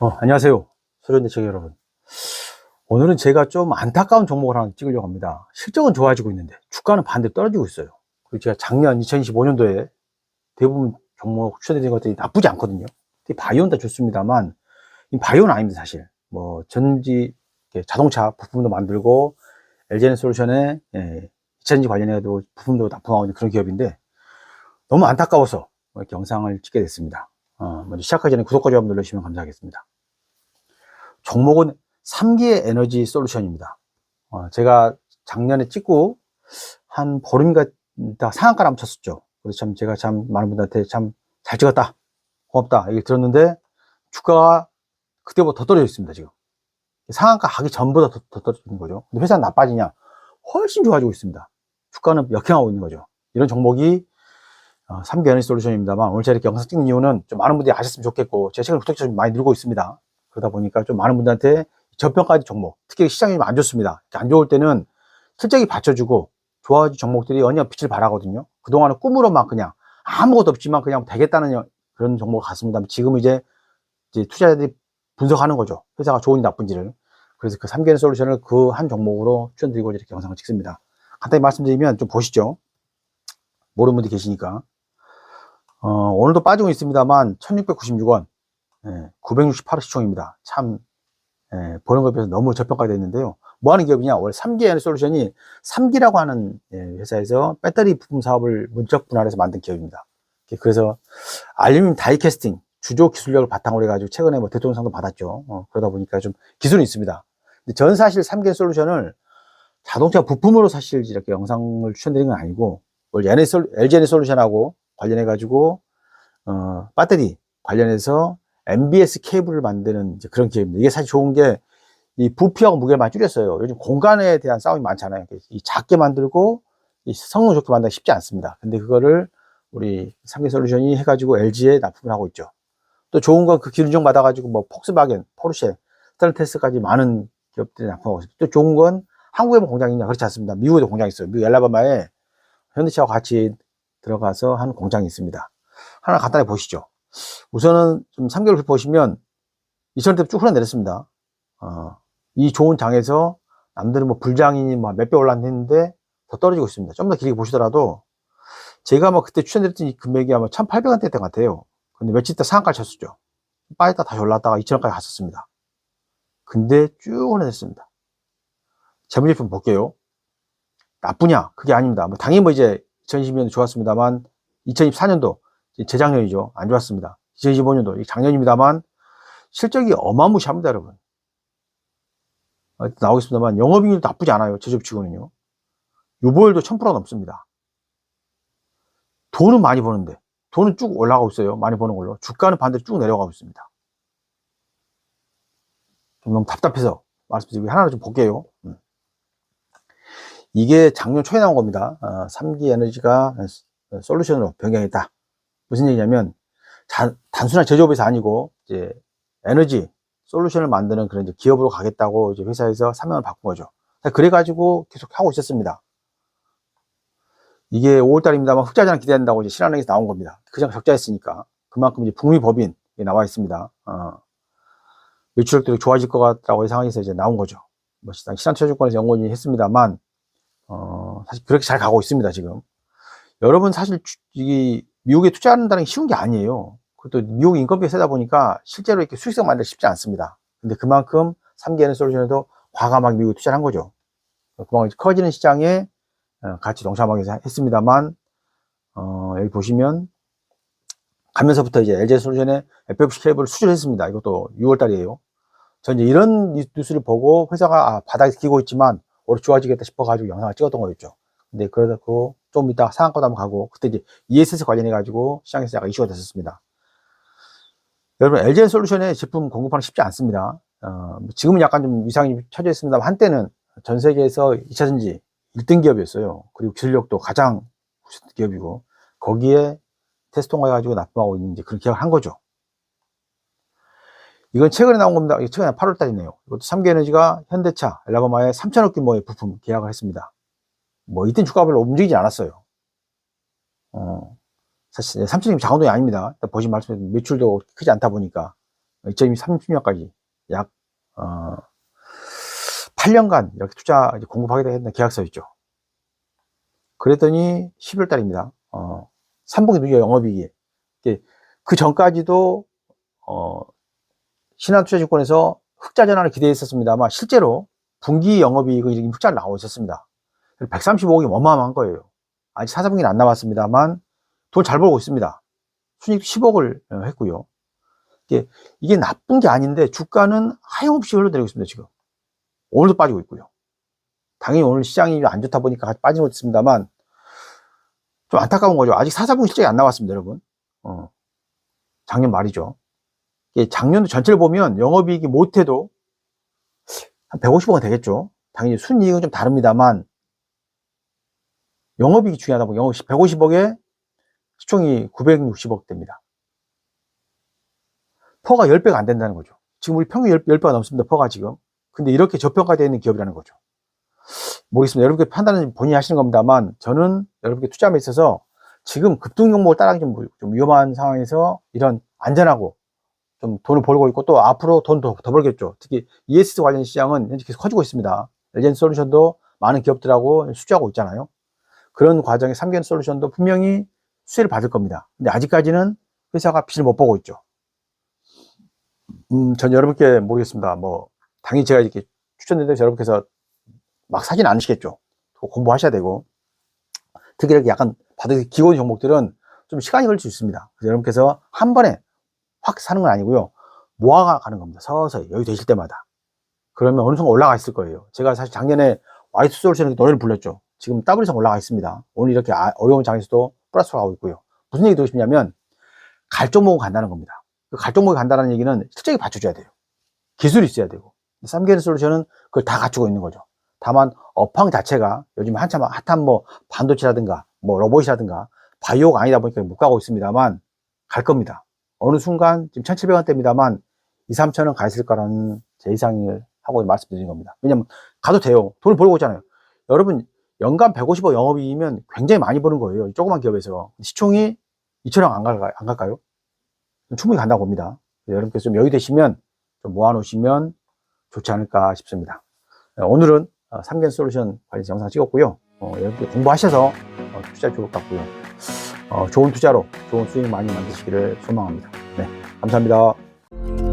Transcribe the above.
어, 안녕하세요. 소련대책 여러분. 오늘은 제가 좀 안타까운 종목을 하나 찍으려고 합니다. 실적은 좋아지고 있는데 주가는 반대로 떨어지고 있어요. 그리고 제가 작년 2025년도에 대부분 종목 추천드린 것들이 나쁘지 않거든요. 바이오는 다 좋습니다만 이 바이오는 아닙니다, 사실. 뭐 전지 자동차 부품도 만들고 LGN 솔루션의 예, 전지 관련해도 부품도 납품하고 있는 그런 기업인데 너무 안타까워서 이렇게 영상을 찍게 됐습니다. 어, 먼저 시작하기 전에 구독과 좋아요 눌러주시면 감사하겠습니다. 종목은 3기의 에너지 솔루션입니다. 어, 제가 작년에 찍고 한 보름인가 다 상한가를 한번 쳤었죠. 그래서 참 제가 참 많은 분들한테 참 잘 찍었다. 고맙다. 얘기 들었는데 주가가 그때보다 더 떨어져 있습니다, 지금. 상한가 하기 전보다 더, 더 떨어지는 거죠. 근데 회사는 나빠지냐? 훨씬 좋아지고 있습니다. 주가는 역행하고 있는 거죠. 이런 종목이 어, 3기 에너지 솔루션입니다만 오늘 제가 이렇게 영상 찍는 이유는 좀 많은 분들이 아셨으면 좋겠고 제 최근 구독자 좀 많이 늘고 있습니다. 그러다 보니까 좀 많은 분들한테 저평가지 종목, 특히 시장이 좀안 좋습니다. 안 좋을 때는 실적이 받쳐주고 좋아진 종목들이 언니가 빛을 발하거든요. 그동안은 꿈으로만 그냥 아무것도 없지만 그냥 되겠다는 그런 종목을 갔습니다. 지금 이제, 이제 투자자들이 분석하는 거죠. 회사가 좋은지 나쁜지를. 그래서 그 3개월 솔루션을 그 한 종목으로 추천드리고 이렇게 영상을 찍습니다. 간단히 말씀드리면 좀 보시죠. 모르는 분들이 계시니까. 어, 오늘도 빠지고 있습니다만 1696원, 예, 968원 시총입니다. 참 예, 보는 것에 비해서 너무 저평가되어 있는데요. 뭐 하는 기업이냐? 원래 3기 에너지 솔루션이 3기라고 하는 예, 회사에서 배터리 부품 사업을 문적 분할해서 만든 기업입니다. 그래서 알루미늄 다이캐스팅 주조 기술력을 바탕으로 해가지고 최근에 뭐 대통령상도 받았죠. 어, 그러다 보니까 좀 기술이 있습니다. 근데 전 사실 3기 솔루션을 자동차 부품으로 사실 이렇게 영상을 추천드린 건 아니고 LG 솔루션하고 관련해가지고 어, 배터리 관련해서 MBS 케이블을 만드는 그런 기업입니다. 이게 사실 좋은 게 이 부피하고 무게를 많이 줄였어요. 요즘 공간에 대한 싸움이 많잖아요. 이 작게 만들고 이 성능 좋게 만들기 쉽지 않습니다. 근데 그거를 우리 삼계 솔루션이 해가지고 LG에 납품을 하고 있죠. 또 좋은 건 그 기준정 받아가지고 뭐 폭스바겐, 포르쉐, 스텔테스까지 많은 기업들이 납품하고 있습니다. 또 좋은 건 한국에만 공장이 있냐? 그렇지 않습니다. 미국에도 공장이 있어요. 미국 엘라바마에 현대차와 같이 들어가서 한 공장이 있습니다. 하나 간단히 보시죠. 우선은 좀 3개월 보시면 2000원대 쭉 흘러내렸습니다. 어, 이 좋은 장에서 남들은 뭐 불장이니 뭐몇배 올랐는데 더 떨어지고 있습니다. 좀 더 길게 보시더라도 제가 뭐 그때 추천드렸던 이 금액이 아마 1800원대 였던 것 같아요. 근데 며칠 있다 상한가 쳤었죠. 빠졌다 다시 올랐다가 2000원까지 갔었습니다. 근데 쭉 흘러냈습니다. 재무제품 볼게요. 나쁘냐? 그게 아닙니다. 뭐 당연히 뭐 이제 2020년도 좋았습니다만 2024년도 재작년이죠. 안 좋았습니다. 2025년도 작년입니다만 실적이 어마무시합니다, 여러분. 나오겠습니다만 영업이익률도 나쁘지 않아요. 제조업치고는요. 유보율도 1000%가 넘습니다. 돈은 많이 버는데 돈은 쭉 올라가고 있어요. 많이 버는 걸로. 주가는 반대로 쭉 내려가고 있습니다. 좀 너무 답답해서 말씀드리고 하나를 좀 볼게요. 음. 이게 작년 초에 나온 겁니다. 어, 3기 에너지가 솔루션으로 변경했다. 무슨 얘기냐면 자, 단순한 제조업에서 아니고 이제 에너지 솔루션을 만드는 그런 기업으로 가겠다고 이제 회사에서 사명을 바꾼 거죠. 그래가지고 계속 하고 있었습니다. 이게 5월달입니다만 흑자전환 기대한다고 이제 신한은행에서 나온 겁니다. 그냥 적자했으니까 그만큼 이제 북미 법인이 나와 있습니다. 어, 매출액들이 좋아질 것 같다고 예상해서 이제 나온 거죠. 뭐 신한투자증권에서 연구원이 했습니다만 어, 사실 그렇게 잘 가고 있습니다 지금. 여러분 사실 이 미국에 투자한다는 게 쉬운 게 아니에요. 그것도 미국 인건비가 세다 보니까 실제로 이렇게 수익성 만들기 쉽지 않습니다. 근데 그만큼 3개는 솔루션에도 과감하게 미국에 투자를 한 거죠. 그만큼 커지는 시장에 어, 같이 동참하기 했습니다만, 어, 여기 보시면, 가면서부터 이제 LG 솔루션의 FFC 케이블을 수주했습니다. 이것도 6월 달이에요. 전 이제 이런 뉴스를 보고 회사가 아, 바닥에 끼고 있지만 올해 좋아지겠다 싶어가지고 영상을 찍었던 거였죠. 근데 그러다 그좀 이따 상한가도 한번 가고, 그때 이제 ESS 관련해 가지고 시장에서 약간 이슈가 됐었습니다. 여러분, LG 솔루션의 제품 공급하는 쉽지 않습니다. 어, 지금은 약간 좀 위상이 처져 있습니다만, 한때는 전 세계에서 2차전지 1등 기업이었어요. 그리고 기술력도 가장 기업이고, 거기에 테스트 통과 해가지고 납품하고 있는 이제 그런 기업을 한 거죠. 이건 최근에 나온 겁니다. 최근에 8월 달이네요. 이것도 3개 에너지가 현대차, 엘라바마에 3천억 규모의 부품 계약을 했습니다. 뭐, 이땐 주가 별로 움직이지 않았어요. 어, 사실 3천억이 작은 돈이 아닙니다. 보신 말씀에 매출도 크지 않다 보니까 2030년까지 약, 어, 8년간 이렇게 투자 이제 공급하게 되는 계약서였죠. 그랬더니 12월 달입니다. 어, 3분기 누계 영업이익이. 그 전까지도, 어, 신한투자증권에서 흑자 전환을 기대했었습니다만 실제로 분기 영업이익은 흑자를 나오고 있었습니다. 135억이 어마어마한 거예요. 아직 사사분기는 안 나왔습니다만 돈 잘 벌고 있습니다. 순이익 10억을 했고요. 이게, 이게 나쁜 게 아닌데 주가는 하염없이 흘러내리고 있습니다, 지금. 오늘도 빠지고 있고요. 당연히 오늘 시장이 안 좋다 보니까 빠지고 있습니다만 좀 안타까운 거죠. 아직 사사분기 실적이 안 나왔습니다, 여러분. 어, 작년 말이죠. 작년도 전체를 보면 영업이익이 못해도 한 150억은 되겠죠. 당연히 순이익은 좀 다릅니다만 영업이익이 중요하다 보니 영업 150억에 시총이 960억 됩니다. 퍼가 10배가 안 된다는 거죠. 지금 우리 평균 10, 10 배가 넘습니다. 퍼가 지금. 근데 이렇게 저평가되어 있는 기업이라는 거죠. 모르겠습니다. 여러분께 판단은 본인이 하시는 겁니다만 저는 여러분께 투자함에 있어서 지금 급등 종목을 따라가기 좀, 좀 위험한 상황에서 이런 안전하고 좀 돈을 벌고 있고 또 앞으로 돈더 더 벌겠죠. 특히 ES 관련 시장은 현재 계속 커지고 있습니다. LGN 솔루션도 많은 기업들하고 수주하고 있잖아요. 그런 과정에 3개년 솔루션도 분명히 수혜를 받을 겁니다. 근데 아직까지는 회사가 빛을 못 보고 있죠. 음, 전 여러분께 모르겠습니다. 뭐, 당연히 제가 이렇게 추천드린다고 여러분께서 막 사진 않으시겠죠. 공부하셔야 되고. 특히 이렇게 약간 바둑이 기본 종목들은 좀 시간이 걸릴 수 있습니다. 그래서 여러분께서 한 번에 확 사는 건 아니고요. 모아가는 겁니다. 서서히 여유 되실 때마다. 그러면 어느 순간 올라가 있을 거예요. 제가 사실 작년에 와이트 솔루션에 노래를 불렀죠. 지금 더블 이상 올라가 있습니다. 오늘 이렇게 아- 어려운 장에서도 플러스로 가고 있고요. 무슨 얘기 듣고 싶냐면 갈 종목은 간다는 겁니다. 그 갈 종목이 간다는 얘기는 실적이 받쳐줘야 돼요. 기술이 있어야 되고. 쌈게르 솔루션은 그걸 다 갖추고 있는 거죠. 다만 업황 자체가 요즘 한참 핫한 뭐 반도체라든가 뭐 로봇이라든가 바이오가 아니다 보니까 못 가고 있습니다만 갈 겁니다. 어느 순간 지금 1,700원대입니다만 2, 3천원 가 있을 거라는 제 예상을 하고 말씀드린 겁니다. 왜냐면 가도 돼요. 돈을 벌고 있잖아요. 여러분 연간 150억 영업이익이면 굉장히 많이 버는 거예요. 이 조그만 기업에서 시총이 2천원 안 갈까요? 안 갈까요? 충분히 간다고 봅니다. 여러분께서 좀 여유 되시면 좀 모아놓으시면 좋지 않을까 싶습니다. 네, 오늘은 3 gen 솔루션 관련해서 영상 찍었고요. 어, 여러분들 공부하셔서 어, 투자 좋을 것 같고요. 어, 좋은 투자로 좋은 수익 많이 만드시기를 소망합니다. 네, 감사합니다.